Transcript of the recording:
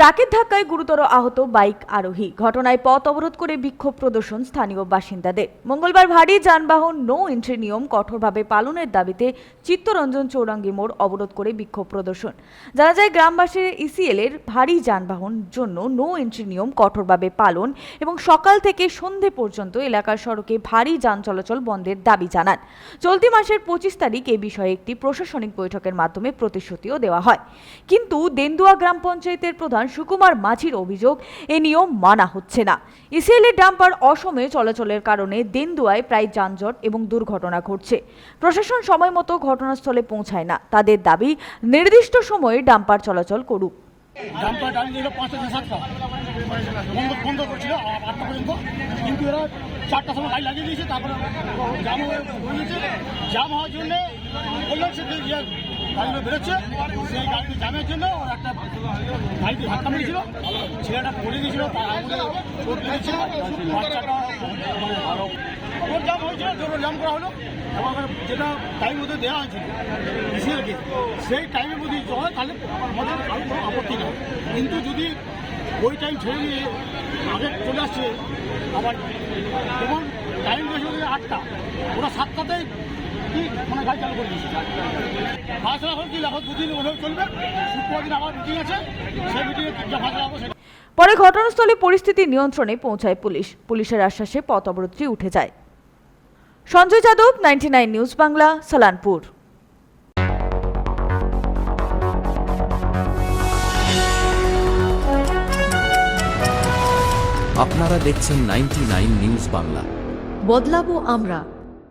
ট্রাকের ধাক্কায় গুরুতর আহত বাইক আরোহী। ঘটনায় পথ অবরোধ করে বিক্ষোভ প্রদর্শন স্থানীয় বাসিন্দাদের। মঙ্গলবার ভারী যানবাহন নো এন্ট্রি নিয়ম কঠোরভাবে পালনের দাবিতে চিত্তরঞ্জন চৌরাঙ্গি মোড় অবরোধ করে বিক্ষোভ প্রদর্শন। জানা যায়, গ্রামবাসীর ইসিএল এর ভারী যানবাহন জন্য নো এন্ট্রি নিয়ম কঠোরভাবে পালন এবং সকাল থেকে সন্ধে পর্যন্ত এলাকার সড়কে ভারী যান চলাচল বন্ধের দাবি জানান। চলতি মাসের পঁচিশ তারিখ এ বিষয়ে একটি প্রশাসনিক বৈঠকের মাধ্যমে প্রতিশ্রুতিও দেওয়া হয়। কিন্তু দেন্দুয়া গ্রাম পঞ্চায়েতের প্রধান সুকুমার মাঝির অভিযোগ, এ নিয়ম মানা হচ্ছে না। ইসিএলের ডাম্পার অসময়ে চলাচলের কারণে দিনদুয়ায় প্রায় যানজট এবং দুর্ঘটনা ঘটছে। প্রশাসন সময় মতো ঘটনাস্থলে পৌঁছায় না। তাদের দাবি, নির্দিষ্ট সময়ে ডাম্পার চলাচল করুক। সময় লাগিয়ে দিয়েছে, তারপরে জাম হয়ে জাম হওয়ার জন্য বলল সে গাড়িগুলো বেরোচ্ছে। সেই গাড়িতে জামের জন্য একটা গাড়িতে ধাক্কা মেরেছিল। ছেলেটা পড়ে গেছিল, তার আঙুলে চোট লেগেছিল। বাচ্চাটা ওর জাম হয়েছিল, জোর জাম করা হলো। এবং যেটা টাইম মধ্যে দেওয়া হয়েছিল ইসিএলকে সেই টাইমের মধ্যে হয় তাহলে আমাদের আর কোনো আপত্তি নেই। কিন্তু যদি ওই টাইম ছেড়ে দিয়ে আগে চলে আসছে, আবার যেমন টাইম দিয়েছে আটটা, ওরা সাতটাতেই কি? মানে গাড়ি চালু করে দিয়েছে। কি দুদিন ওভাবে চলবে। শুক্রবার দিন আবার মিটিং আছে। সেই মিটিংয়ে যা হব সেটা পরে ঘটনাস্থলে পরিস্থিতি নিয়ন্ত্রণে পৌঁছায় পুলিশ। পুলিশের আশ্বাসে পথ অবরোধটি উঠে যায়। Sanjay Yadav ninety news Bangla Salanpur. আপনারা দেখছেন নাইনটি নিউজ বাংলা বদলাবো আমরা।